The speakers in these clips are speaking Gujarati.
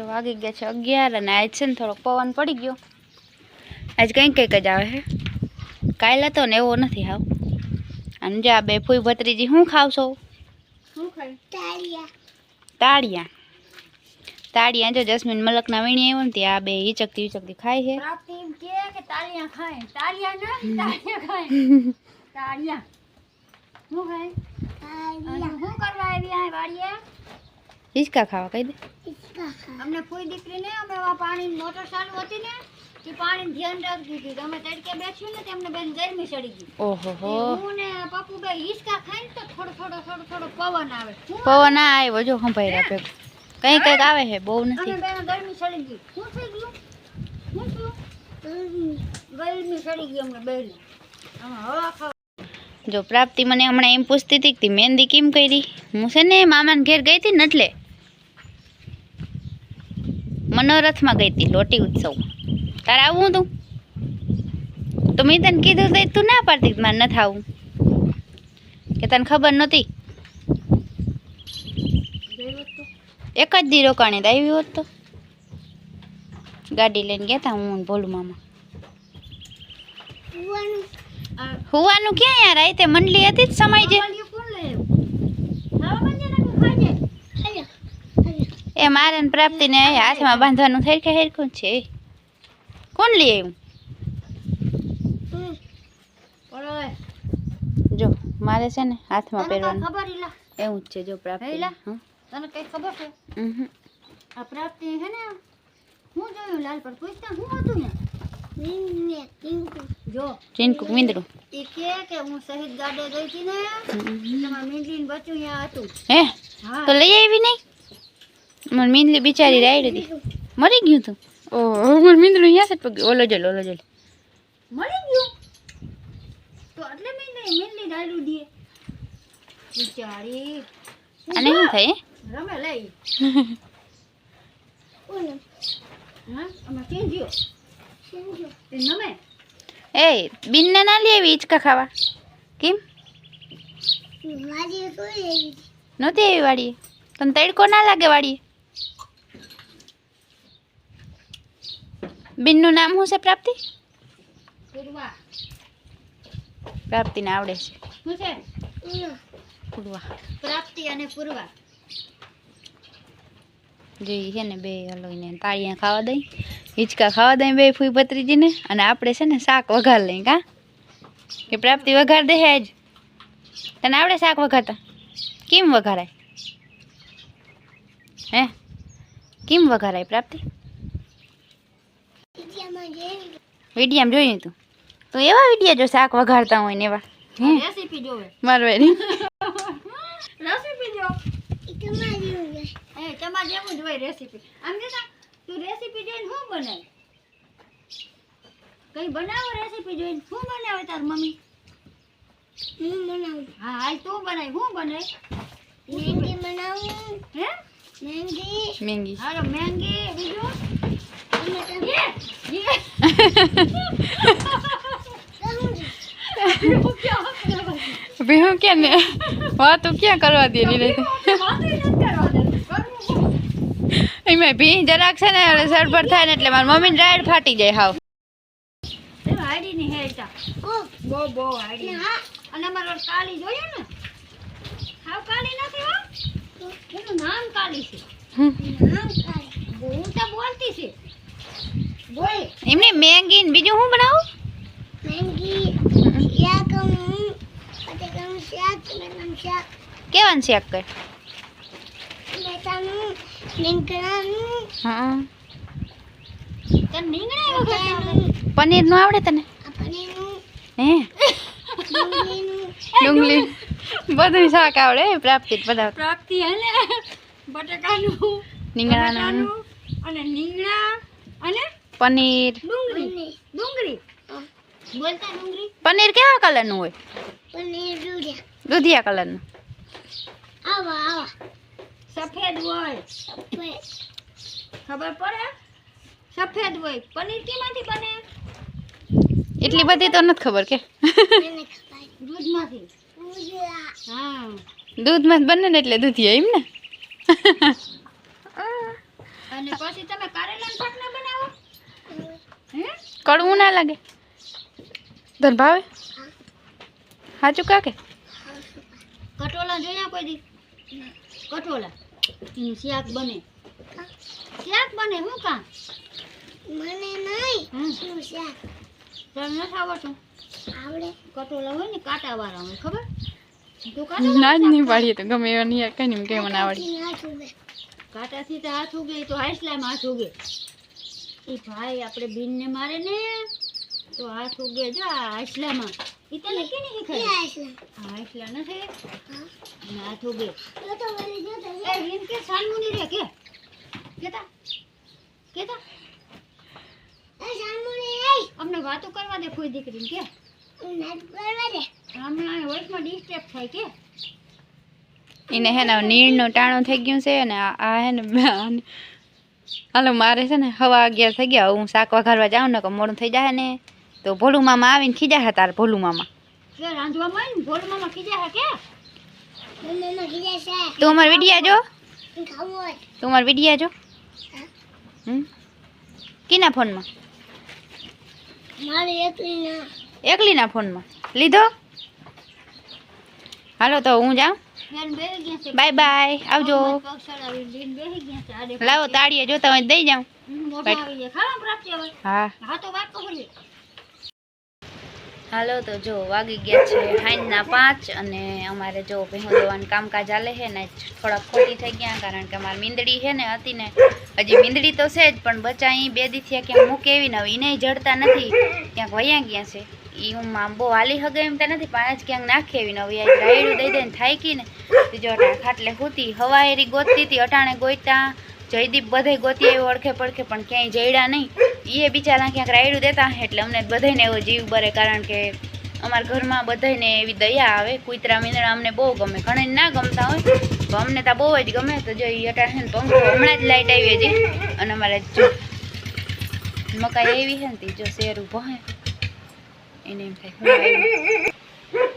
વાગી ગયા છે અગિયાર અને આજ છે ને થોડોક પવન પડી ગયો. આજ કંઈક કંઈક જ આવે છે કાલ હતો ને એવો નથી હાવ. અને જો આ બે ફૂઈ ભત્રીજી શું ખાવશો? શું ખાય? તાળિયા. તાળિયા. તાળિયા જો જસ્મીન મલકના વીણી આવ્યો ને ત્યાં આ બે હિચકતી હિચકતી ખાય છે. પ્રાપ્તિ એમ કે કે તાળિયા ખાય. તાળિયા ના તાળિયા ખાય. તાળિયા. શું ખાય? અને શું કરવા આવી આ વાડીએ? હિચકા ખાવા કહી દે. અમને કોઈ દીકરીને અમે આ પાણીની મોટર ચાલુ હતી ને કે પાણી ધ્યાન રાખતી હતી. તો અમે તડકે બેઠ્યું ને તેમને બેન ગરમી ચડી ગઈ. ઓહો હો. હું ને પપ્પુ બે હિસકા ખાઈને તો થોડો થોડો થોડો થોડો પવન આવે. હું પવન આ આવ્યો જો સંભાઈ ભેગું. કંઈ કંઈક આવે છે બહુ અમે નથી. બેન ગરમી ચડી ગઈ. શું થઈ ગયું? શું થયું? ગરમી ચડી ગઈ અમને બેન. અમે હવા ખાવા. જો પ્રાપ્તિ મને હમણાં એમ પૂછતી હતી કે મહેંદી કેમ કરી? હું છે ને મામાને ઘેર ગઈ હતી ને એટલે મનોરથમાં ગઈ હતી લોટી ઉત્સવ. તારે આવું તું તો મેં તને કીધું તો તું ના પાડતી મારે નથી આવું કે તને ખબર નહોતી? એક જ દી રોકાણી તો આવી હોત તો. ગાડી લઈને ગયા હતા હું ભોલું મામા. હુવાનું. ક્યાં યાર? આવી તે મંડલી હતી જ સમય જે કમલિયું કોણ લઈ આવ્યું? ખાવા માંડ્યા ને તું ખાજે. એ મારે ને પ્રાપ્તિને હાથમાં બાંધવાનું થઈ કે હેરખું છે? કોણ લઈ આવ્યું જો મારે છે ને હાથમાં પહેરવાનું. ખબર એવું જ છે જો પ્રાપ્તિ. તને કઈ ખબર છે? આ પ્રાપ્તિ છે ને હું જોયું લાલ પર? પૂછતા હું હતું ને? જો. ચીનકુક મીંદડું એ કે કે હું શહીદ ગાડે ગઈ હતી ને? તમારા મીંડલીને બચ્ચું અહીંયા હતું. હે? હા. તો લઈ આવી નહીં મને મીંદલી બિચારી રાઈડ હતી. મરી ગયું તું? ઓહો મને મીંદડું અહીંયા છે પગ. ઓલો જલ ઓલો જલ મરી ગયું? તો એટલે મીંડલી મીંડલી રાઈડ દે બિચારી. અને શું થાય રમે લઈ હા અમે ચીંજ્યો તે નમે? એ બિનને ના લઈ આવી હિંચકા ખાવા. કેમ? નહોતી આવી વાડીએ તને તડકો ના લાગે વાડીએ બિનનું નામ શું છે પ્રાપ્તિ? પૂર્વા પ્રાપ્તિને આવડે છે. શું છે? પ્રાપ્તિ અને પૂર્વા જોઈએ છે ને બે હલોઈને તાળીયા ખાવા દઈ હિંચકા ખાવા દઈ બે ફૂઈ ભત્રીજીને અને આપણે છે ને શાક વઘાર લઈ કા? કે પ્રાપ્તિ વઘાર દે જ. તને આવડે શાક વઘારતા? કેમ વઘારાય? હે? કેમ વઘારાય પ્રાપ્તિ? વિડીયામાં જોયું તું તો એવા વિડીયા જો શાક વઘારતા હોય ને એવા. રેસીપી જોવે. રેસીપી જો. તમારે જેવું જ હોય રેસીપી આમ કે તું રેસીપી જોઈને શું બનાવે કઈ બનાવો રેસીપી જોઈને? શું બનાવે તાર મમ્મી? હા હાલ તું બનાય. શું બનાય? હે? મેંગી. હાલો મેંગી બીજું? ભેહું કે ને વાતું ક્યાં કરવા દે ની રહી? એમાં ભી જરાક છે ને એટલે સરભર થાય ને એટલે મારી મમ્મીને રાઈડ ફાટી જાય હાવ હાડીની હેરતા. બહુ બહુ હાડી અને અમારે કાલી જોયો ને હાવ કાલી નથી હો એનું નામ કાલી છે નામ કાલી બોલ એમને મેંગી ને બીજું શું બનાવું? કેવાનું શાક કર હા. તને એવા કરતા આવડે? પનીરનું આવડે તને? હે? ડુંગળી. બધું શાક આવડે પ્રાપ્તિ બધા પ્રાપ્તિ હે ને? બટાકાનું રીંગણાનું. અને રીંગણા અને પનીર. ડુંગળી. ડુંગળી. બોલતા ડુંગળી? પનીર કેવા કલરનું હોય? દૂધિયા. કલરનું. સફેદ હોય. ખબર પડે? સફેદ હોય. પનીર કેમાંથી બને? એટલી બધી તો નથી ખબર કે. દૂધમાંથી. હા. દૂધમાં બને ને એટલે દૂધિયા એમ ને. અને પછી તમે કરેલા બનાવો? કડવું ના લાગે. તને ભાવે? સાચું કાકે? કટોલા જોયા કોઈ દી. કટોલા એનું શાક બને. શાક બને હું કા મને નહીં. શાક? તને નથી આવડતું? આવડે. કટોલા હોય ને કાંટા વાળા હોય ખબર? ના જ નહીં પાડીએ તો ગમે એવા નહીં કઈ નહીં કઈ મને આવડે. કાંટાથી તો હાથ ઉગે તો હાઈસલામાં હાથ ઉગે. એ ભાઈ આપણે બીનને મારે ને તો હાથ ઉગે જો આ હાઈસલામાં ઈ તને કેની શીખાય હા હાઈસલા નથી? હાથ ઉગે. એ હિન કે સાનમુની રે કે? કેતા? કેતા? અમને વાતો કરવા દે કોઈ દીકરીને કે? કરવા દે. હમણાં વોઇસમાં ડિસ્ટર્બ થાય કે? એને હે ને નો ટાણું થઈ ગયું છે અને આ આ હે ને હાલો મારે છે ને હવા અગિયાર થઈ ગયા હું શાક વઘારવા જાઉં ને કે મોડું થઈ જાય ને. તો ભોલું મામા આવીને ખીજા હતા તાર ભોલું મામા તું અમારે વિડિયા જો. તું અમારે વિડિયા જો. કીના ફોનમાં? એકલીના ફોનમાં. લીધો? હાલો તો હું જાઉં? બાય બાય આવજો. લાવો તાળીએ જોતા હોય દઈ જાઉં. હા. હાલો તો જો વાગી ગયા છે હાઈના પાંચ અને અમારે જો ભેહું દેવાનું કામકાજ ચાલે છે ને થોડાક ખોટી થઈ ગયા કારણ કે અમારે મીંદડી છે ને હતી ને હજી મીંદડી તો છે જ પણ બચા અહીં બે દીથી ક્યાંક મૂકે એવી ને હવે એને જડતા નથી. ક્યાંક વયા ગયા છે. એ હું માંબો વાલી હગે એમ તો નથી, પણ ક્યાંક નાખી એવી નવી આજ રાયડું દઈ દઈને થાય કી ને તો જો ખાટલે હોતી હવા એરી ગોતતી હતી, અટાણે ગોઈતા, જયદીપ બધે ગોતી એવી ઓળખે પડખે, પણ ક્યાંય જયડા નહીં. એ બિચારા ક્યાંક રાયડું દેતા, એટલે અમને બધાને એવો જીવ બરે, કારણ કે અમારા ઘરમાં બધાને એવી દયા આવે, કૂતરા મીંદડા અમને બહુ ગમે. ઘણા ના ગમતા હોય, તો અમને તો બહુ જ ગમે, તો જો એ અટાણે પંખો હમણાં જ લાઈટ આવી હતી અને અમારે જો મકાઈ એવી છે ને જો શેર ઊભો હે એને એમ થાય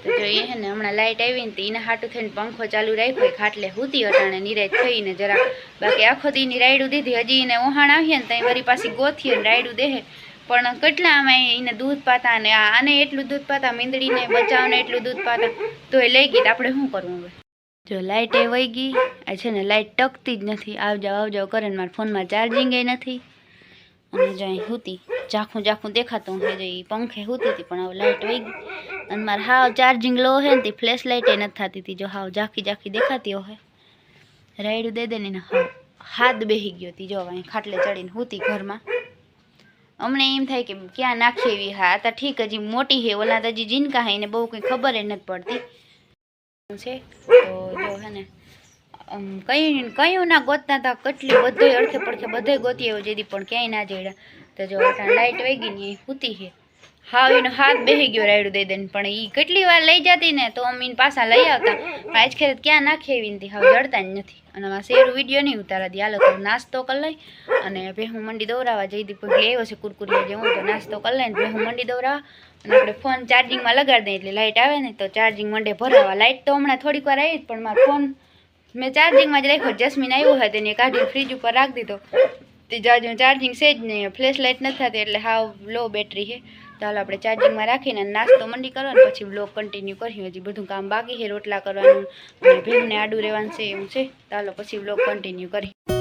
તો જો એ હે ને હમણાં લાઇટ આવીને તો એના હાટું થઈને પંખો ચાલુ રાખ્યો ખાટલે હુતી અટાણે નિરાજ થઈને જરા બાકી આખો દી ની રાયડું દીધી, હજી એને ઓહાણ આવીએ ને ત્યાં વળી પાછી ગોથીએ ને રાયડું દેહે. પણ કેટલા આમાં એને દૂધ પાતા ને આને એટલું દૂધ પાતા, મીંદડીને બચાવને એટલું દૂધ પાતા, તો એ લઈ ગઈ આપણે શું કરવું હવે? જો લાઇટ એ વહી ગઈ, આ છે ને લાઇટ ટકતી જ નથી આવ જાવ કરે ને મારા ફોનમાં ચાર્જિંગ એ નથી. અને જો અહીં હૂતી, ઝાંખું ઝાખું દેખાતું હે જો ઈ પંખે હુતી હતી, પણ હવે લાઇટ વહી ગઈ. અને મારે હાવ ચાર્જિંગ લો હે ને તે ફ્લેશ લાઇટ એ નથી થતી હતી, જો હાવ ઝાંખી ઝાંખી દેખાતી હોય. રાયડું દે દે ને હાવ હાથ બેહી ગયો હતી, જો અહીં ખાટલે ચડીને હુતી ઘરમાં. અમને એમ થાય કે ક્યાં નાખી એવી હા, આ તો ઠીક, હજી મોટી હે, ઓલા તો હજી જીનકા હે, એને બહુ કંઈ ખબર નથી પડતી. છે તો જો હે ને કઈ કયું ના ગોતતા હતા કેટલી બધે અડખે પડખે બધે ગોતી આવ્યો જેથી પણ ક્યાંય ના જડ્યા તો જો લાઇટ વેગી ને હુતી છે હા એનો હાથ બેહી ગયો રાયડું દઈ દઈને, પણ એ કેટલી વાર લઈ જતી ને તો અમે પાછા લઈ આવતા. પણ આજ ખેર ક્યાં નાખી એવી નથી હવે જડતા જ નથી. અને આમાં શેરું વીડિયો નહીં ઉતારા દી. હાલો તો નાસ્તો કરી લઈ અને ભેહું મંડી દોરાવા જઈ દીધી પછી લેવો છે કુરકુરી જેવું તો નાસ્તો કરી લઈને ભેહું મંડી દોરાવા અને આપણે ફોન ચાર્જિંગમાં લગાડી દઈએ એટલે લાઇટ આવે ને તો ચાર્જિંગ મંડે ભરાવા. લાઇટ તો હમણાં થોડીક વાર આવી પણ મારો ફોન મેં ચાર્જિંગમાં જ રાખ્યો, જસ્મીન આવ્યો હોય તેને કાઢીને ફ્રીજ ઉપર રાખી દીધો. તે જાજુ ચાર્જિંગ છે જ નહીં ફ્લેશ લાઇટ નથી થતી એટલે હાવ લો બેટરી છે. હાલો આપણે ચાર્જિંગમાં રાખીને નાસ્તો મંડી કરવાનું પછી બ્લોગ કન્ટિન્યુ કરીએ. હજી બધું કામ બાકી છે, રોટલા કરવાનું ભીમને આડું રહેવાનું છે, એવું છે. હાલો પછી બ્લોગ કન્ટિન્યુ કરી